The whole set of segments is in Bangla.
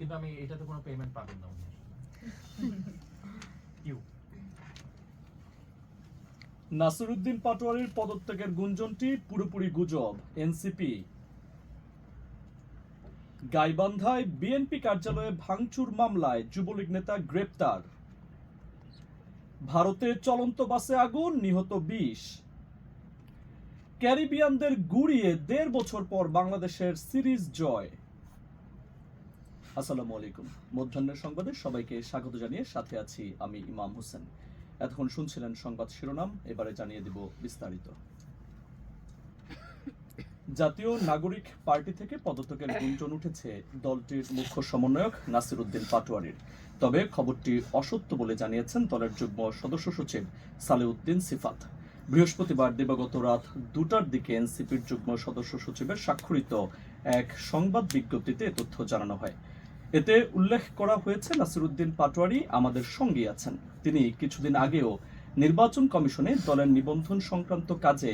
কিন্তু আমি এটাতে কোনো পেমেন্ট পাবেন না উনি ইউ নাসিরুদ্দিন পাটোয়ারির পদত্যাগের গুঞ্জনটি পুরোপুরি গুজব এনসিপি গাইবান্ধায় বিএনপি কার্যালয়ে ভাঙচুর মামলায় যুবলীগ নেতা গ্রেপ্তার। ভারতে চলন্ত বাসে আগুন, নিহত বিশ। ক্যারিবিয়ানদের গুড়িয়ে দেড় বছর পর বাংলাদেশের সিরিজ জয়। আসসালামু আলাইকুম। মধ্যাহ্নের সংবাদে সবাইকে স্বাগত জানিয়ে সাথে আছি আমি ইমাম হোসেন। এতক্ষণ শুনছিলেন সংবাদ শিরোনাম, এবারে জানিয়ে দিব বিস্তারিত। জাতীয় নাগরিক পার্টি থেকে পদত্যাগের গুঞ্জন উঠেছে দলটির মুখ্য সমন্বয়ক নাসির উদ্দিন পাটোয়ারির। তবে খবরটি অসত্য বলে জানিয়েছেন দলের যুগ্ম সদস্য সচিব সালেউদ্দিন সিফাত। বৃহস্পতিবার দিবাগত রাত দুটার দিকে এনসিপির যুগ্ম সদস্য সচিবের স্বাক্ষরিত এক সংবাদ বিজ্ঞপ্তিতে তথ্য জানানো হয়। এতে উল্লেখ করা হয়েছে নাসিরুদ্দিন পাটোয়ারি আমাদের সঙ্গী আছেন। তিনি কিছুদিন আগেও নির্বাচন কমিশনে দলের নিবন্ধন সংক্রান্ত কাজে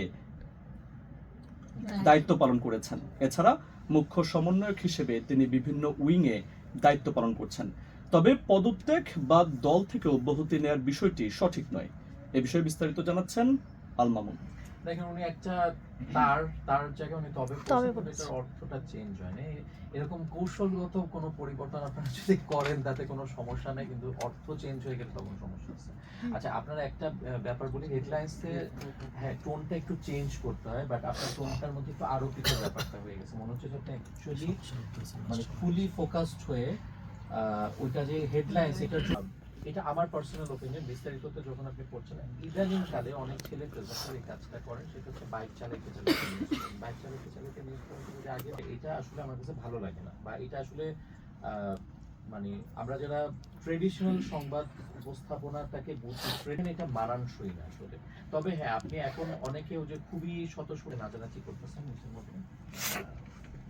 দায়িত্ব পালন করেছেন। এছাড়া মুখ্য সমন্বয়ক হিসেবে তিনি বিভিন্ন উইংয়ে দায়িত্ব পালন করছেন। তবে পদত্যাগ বা দল থেকে অব্যাহতি নেয়ার বিষয়টি সঠিক নয়। এ বিষয়ে বিস্তারিত জানাচ্ছেন আল মামুন। দেখেন উনি একটা তার তার জায়গায় উনি তবে। এটার অর্থটা চেঞ্জ হয় না এরকম কৌশলগত কোনো পরিবর্তন আপনারা যদি করেন তাতে কোনো সমস্যা নেই কিন্তু অর্থ চেঞ্জ হয়ে গেলে তখন সমস্যা আছে। আচ্ছা আপনারা একটা ব্যাপার বলি হেডলাইন্সে হ্যাঁ টোনটা একটু চেঞ্জ করতে হয় বাট আপনার টোনটার মধ্যে একটু আরোপিত ব্যাপারটা হয়ে গেছে। মনে হচ্ছে যে আপনি অ্যাকচুয়ালি মানে ফুলি ফোকাসড হয়ে আহ, ওইটা যে হেডলাইন্স এটা এটা আমার পার্সোনাল ওপিনিয়ন বিস্তারিততে যখন আপনি পড়ছেন ইদানিং কালে অনেক ছেলে এই কাজটা করেন সেটা হচ্ছে বাইক চালাতে চালাতে বাইক চালাতে চালাতে নিউজ আগে এটা আসলে আমার কাছে ভালো লাগে না, বা এটা আসলে মানে আমরা যারা ট্রেডিশনাল সংবাদ উপস্থাপনাটাকে বুঝি ট্রেন এটা মানানসই না আসলে। তবে হ্যাঁ আপনি এখন অনেকেও যে খুবই স্বতঃস্ফূর্ত নাচানাচি করতেছেন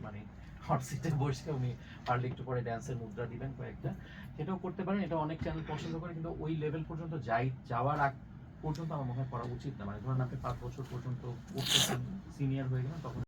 মানে হট সিটে বসে উনি পারলে একটু পরে ড্যান্সের মুদ্রা দিবেন কয়েকটা। সেটাও করতে পারেন, এটা অনেক চ্যানেল পছন্দ করে, কিন্তু ওই লেভেল পর্যন্ত যাই, যাওয়ার আগ পর্যন্ত আমার মনে হয় করা উচিত না। মানে ধরুন আপনি পাঁচ বছর পর্যন্ত সিনিয়র হয়ে গেলেন, তখন